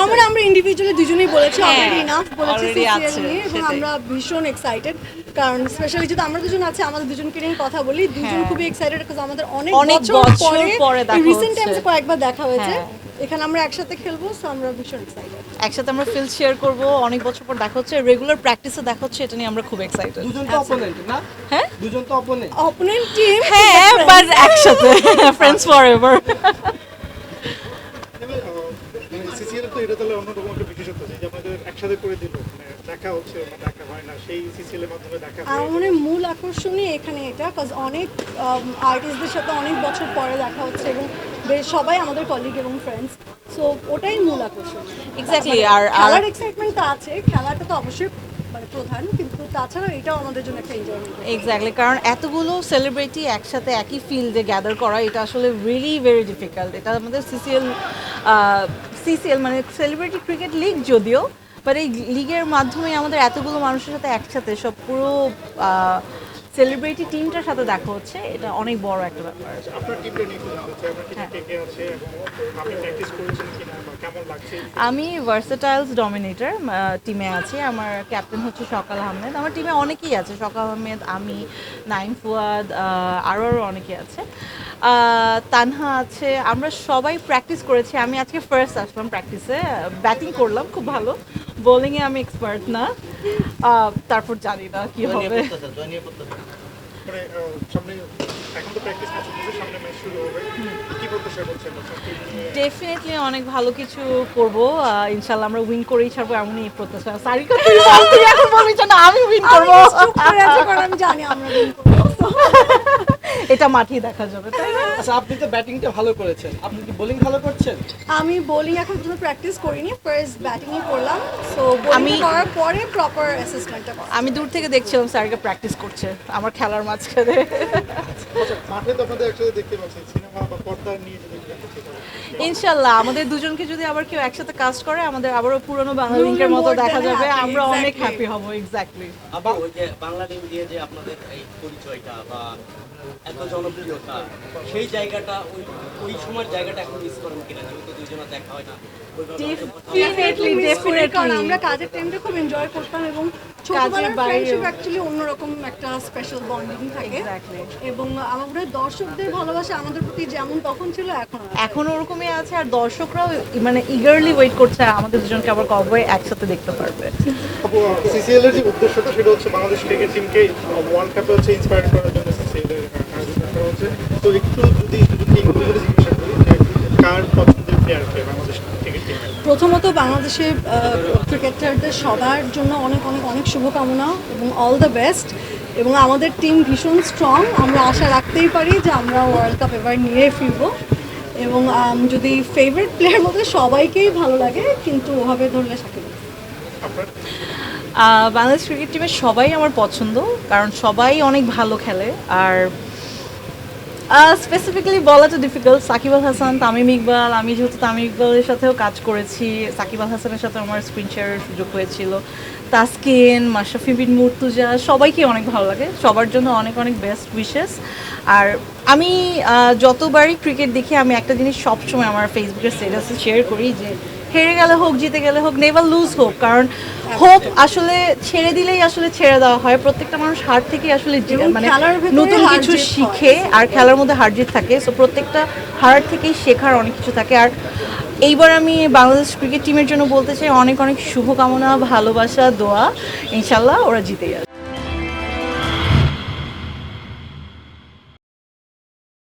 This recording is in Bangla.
আমরা আমরা ইন্ডিভিজুয়ালি দুজনেই বলেছি হ্যাঁ, অলরেডি ইনাফ বলেছি নিয়ে এবং আমরা ভীষণ এক্সাইটেড কারণ স্পেশালি যদি আমরা দুজন আছে আমাদের দুজনকে নিয়ে কথা বলি দুজন হ্যাঁ। খুবই এক্সাইটেড বিকজ আমাদের অনেক বছর পরে রিসেন্ট। টাইমসে কয়েকবার দেখা হয়েছে হ্যাঁ। এখানে আমরা একসাথে খেলব সো আমরা ভীষণ এক্সাইটেড একসাথে আমরা ফিল শেয়ার করব অনেক বছর পর দেখা হচ্ছে রেগুলার প্র্যাকটিসে দেখা হচ্ছে এটা নিয়ে আমরা খুব এক্সাইটেড দুজন তো অপোনেন্ট না? হ্যাঁ? দুজন তো অপোনেন্ট অপোনেন্ট টিম হ্যাঁ বাট একসাথে ফ্রেন্ডস ফর এভার সিসিএল তো এটা তাহলে অন্যরকম একটা বিশেষত্ব যে আপনাদের একসাথে করে দিল। মানে দেখা হচ্ছে দেখা হয় না সেই সিসিএল এর মাধ্যমে দেখা আমার মনে মূল আকর্ষণই এখানে এটা বিকজ অনেক আর্টিস্টদের সাথে অনেক বছর পরে দেখা হচ্ছে এবং বেশ সবাই আমাদের কলিগ এবং ফ্রেন্ডস সো ওটাই মূল আকর্ষণ। Exactly, আর- আর- খেলার এক্সাইটমেন্ট তো আছে খেলাটা তো অবশ্যই মানে প্রধান কিন্তু তাছাড়া এটাও আমাদের জন্য একটা এনজয়মেন্ট এক্স্যাক্টলি কারণ এতগুলো সেলিব্রিটি একসাথে একই ফিল্ডে গ্যাদার করা এটা আসলে রিয়েলি ভেরি ডিফিকাল্ট এটা আমাদের সিসিএল সিসিএল মানে সেলিব্রিটি ক্রিকেট লিগ যদিও বাট এই লিগের মাধ্যমে আমাদের এতগুলো মানুষের সাথে একসাথে সব পুরো সেলিব্রিটি টিমটার সাথে দেখা হচ্ছে এটা অনেক বড় একটা ব্যাপার। টিমে হ্যাঁ। কে কে আছে? এবং আপনি প্র্যাকটিস করেছেন কিনা? বা কেমন লাগছে? আমি ভার্সেটাইলস ডমিনেটর টিমে আছি। আমার ক্যাপ্টেন হচ্ছে সকাল আহমেদ। আমার টিমে অনেকেই আছে। সকাল আহমেদ আমি নাইম ফুয়াদ আরও আরও অনেকে আছে। তানহা আছে। আমরা সবাই প্র্যাকটিস করেছি। আমি আজকে ফার্স্ট আসলাম প্র্যাকটিসে ব্যাটিং করলাম খুব ভালো। বোলিংয়ে আমি এক্সপার্ট না। তারপর জানি না কী হবে। মানে সামনে এখন তো প্র্যাকটিস চলছে সামনে ম্যাচ শুরু হবে। কি প্রত্যাশা করছেন আপনার ডেফিনেটলি অনেক ভালো কিছু করব। ইনশাআল্লাহ ইনশাল্লাহ আমরা উইন করেই ছাড়বো এমনই প্রত্যাশা। সারি কথা এখন বলবি না আমি উইন করব। আমি জানি আমরা উইন করব। এটা মাঠেই দেখা যাবে তাই না? আচ্ছা আপনি তো ব্যাটিংটা ভালো করেছেন। আপনি কি বোলিং ভালো করছেন? আমি বোলিং এখন পর্যন্ত প্র্যাকটিস করিনি ফার্স্ট ব্যাটিংই করলাম। সো আমি- করার পরে প্রপার অ্যাসেসমেন্টটা করা আমি দূর থেকে দেখছিলাম স্যারকে প্র্যাকটিস করছে আমার খেলার মাঝখানে। আচ্ছা মাঠে তো আপনাদের একসাথে দেখতে পাচ্ছি সিনেমা বা পর্দা নিয়ে ইনশাল্লাহ আমাদের দুজনকে যদি আবার কেউ একসাথে কাজ করে আমাদের আবারও পুরনো বাংলা লিঙ্কের মতো দেখা যাবে। আমরা অনেক হ্যাপি হব এক্স্যাক্টলি আবার ওই যে বাংলা টিম দিয়ে যে আপনাদের এই পরিচয়টা বা এত জনপ্রিয়তা সেই জায়গাটা ওই ওই সময়ের জায়গাটা এখন মিস করেন কিনা যেহেতু দুজনের দেখা হয় না ওইভাবে হয়তো কথা না। ডেফিনেটলি Miss করি, কারণ আমরা কাজের টাইমটা খুব এনজয় করতাম এবং ছোটবেলার ফ্রেন্ডশিপ অ্যাকচুয়ালি অন্যরকম একটা স্পেশাল বন্ডিং থাকে Exactly. এবং আমাদের দর্শকদের ভালোবাসা আমাদের প্রতি যেমন তখন ছিল এখন ওরকমই আছে আর দর্শকরাও মানে ইগারলি ওয়েট করছে আমাদের দুজনকে আবার কবে একসাথে দেখতে পারবে সিসিএল এর যে উদ্দেশ্যটা সেটা হচ্ছে বাংলাদেশ ক্রিকেট টিমকে ওয়ার্ল্ড কাপে হচ্ছে ইন্সপায়ার করার জন্য সিসিএল এর আয়োজন করা হচ্ছে। তো একটু যদি জিজ্ঞাসা করি যে কার পছন্দের প্লেয়ার বাংলাদেশ ক্রিকেট টিমের প্রথমত বাংলাদেশের ক্রিকেটারদের সবার জন্য অনেক অনেক অনেক শুভকামনা এবং অল দ্য বেস্ট এবং আমাদের টিম ভীষণ স্ট্রং আমরা আশা রাখতেই পারি যে আমরা ওয়ার্ল্ড কাপ এবার নিয়ে ফিরবো। এবং যদি ফেভারিট প্লেয়ার মধ্যে সবাইকেই ভালো লাগে কিন্তু ওভাবে ধরলে সাকিব। বাংলাদেশ ক্রিকেট টিমের সবাই আমার পছন্দ কারণ সবাই অনেক ভালো খেলে। আর স্পেসিফিক্যালি তো ডিফিকাল্ট সাকিব আল হাসান, তামিম ইকবাল, আমি যেহেতু তামিম ইকবালের সাথেও কাজ করেছি, সাকিব আল হাসানের সাথে আমার স্ক্রিন শেয়ারের সুযোগ হয়েছিল। তাসকিন, মাশরাফি বিন মুর্তুজা, সবাইকে অনেক ভালো লাগে, সবার জন্য অনেক অনেক বেস্ট উইশেস আর আমি যতবারই ক্রিকেট দেখি, আমি একটা জিনিস সবসময় আমার ফেসবুকের স্টেটাসে শেয়ার করি যে হেরে গেলে হোক জিতে গেলে হোক নেভার লুজ হোক কারণ হোপ আসলে ছেড়ে দিলেই আসলে ছেড়ে দেওয়া হয়। প্রত্যেকটা মানুষ হার থেকে আসলে মানে নতুন কিছু শিখে আর খেলার মধ্যে হার জিত থাকে। সো প্রত্যেকটা হার থেকেই শেখার অনেক কিছু থাকে। আর এইবার আমি বাংলাদেশ ক্রিকেট টিমের জন্য বলতে চাই অনেক অনেক শুভকামনা ভালোবাসা দোয়া। ইনশাল্লাহ ওরা জিতে আসবে।